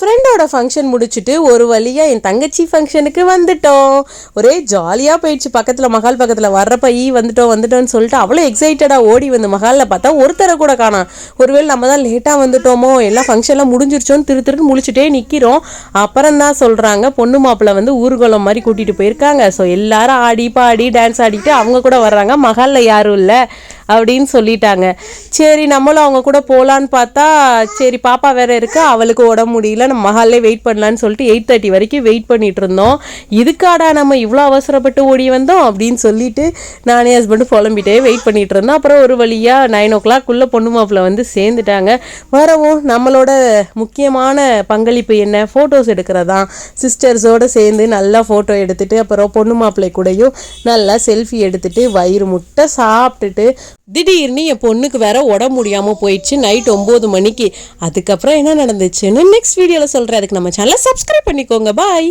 ஃப்ரெண்டோட ஃபங்க்ஷன் முடிச்சுட்டு ஒரு வழியாக என் தங்கச்சி ஃபங்க்ஷனுக்கு வந்துட்டோம். ஒரே ஜாலியாக போயிடுச்சு. பக்கத்தில் மகால் பக்கத்தில் வர்றப்ப ஈ வந்துட்டோம் வந்துட்டோம்னு சொல்லிட்டு அவ்வளோ எக்ஸைட்டடாக ஓடி வந்து மகாலில் பார்த்தா ஒருத்தரை கூட காணோம் ஒருவேளை நம்ம தான் லேட்டாக வந்துட்டோமோ? எல்லாம் ஃபங்க்ஷன்லாம் முடிஞ்சிருச்சோன்னு திரு திருன்னு முழிச்சுட்டே நிற்கிறோம் அப்புறம் தான் சொல்கிறாங்க பொண்ணு மாப்பிள்ளை வந்து ஊர்கோலம் மாதிரி கூட்டிகிட்டு போயிருக்காங்க. ஸோ எல்லாரும் ஆடி பாடி டான்ஸ் ஆடிட்டு அவங்க கூட வர்றாங்க. மகாலில் யாரும் இல்லை. அப்படின்னு சொல்லிட்டாங்க. சரி நம்மளும் அவங்க கூட போகலான்னு பார்த்தா சரி பாப்பா வேற இருக்கு அவளுக்கு உடம்பு முடியல நம்ம மகாலே வெயிட் பண்ணலான்னு சொல்லிட்டு எயிட் தேர்ட்டி வரைக்கும் வெயிட் பண்ணிட்டு இருந்தோம். இதுக்காடா நம்ம இவ்வளோ அவசரப்பட்டு ஓடி வந்தோம் அப்படின்னு சொல்லிட்டு நானே ஹஸ்பண்டு புலம்பிட்டே வெயிட் பண்ணிட்டு இருந்தோம். அப்புறம் ஒரு வழியாக நைன் ஓ கிளாக் உள்ள பொண்ணு மாப்பிள்ள வந்து சேர்ந்துட்டாங்க. வரவும் நம்மளோட முக்கியமான பங்களிப்பு என்ன? ஃபோட்டோஸ் எடுக்கிறதா? சிஸ்டர்ஸோடு சேர்ந்து நல்லா ஃபோட்டோ எடுத்துட்டு அப்புறம் பொண்ணு மாப்பிள்ளை கூடயும் நல்லா செல்ஃபி எடுத்துட்டு வயிறு முட்டை சாப்பிட்டுட்டு திடீர்னு என் பொண்ணுக்கு வேற உடம்பு முடியாமல் போயிடுச்சு நைட் ஒம்பது மணிக்கு. அதுக்கப்புறம் என்ன நடந்துச்சுன்னு நெக்ஸ்ட் வீடியோவில் சொல்கிறேன் அதுக்கு நம்ம சேனலை சப்ஸ்கிரைப் பண்ணிக்கோங்க. பாய்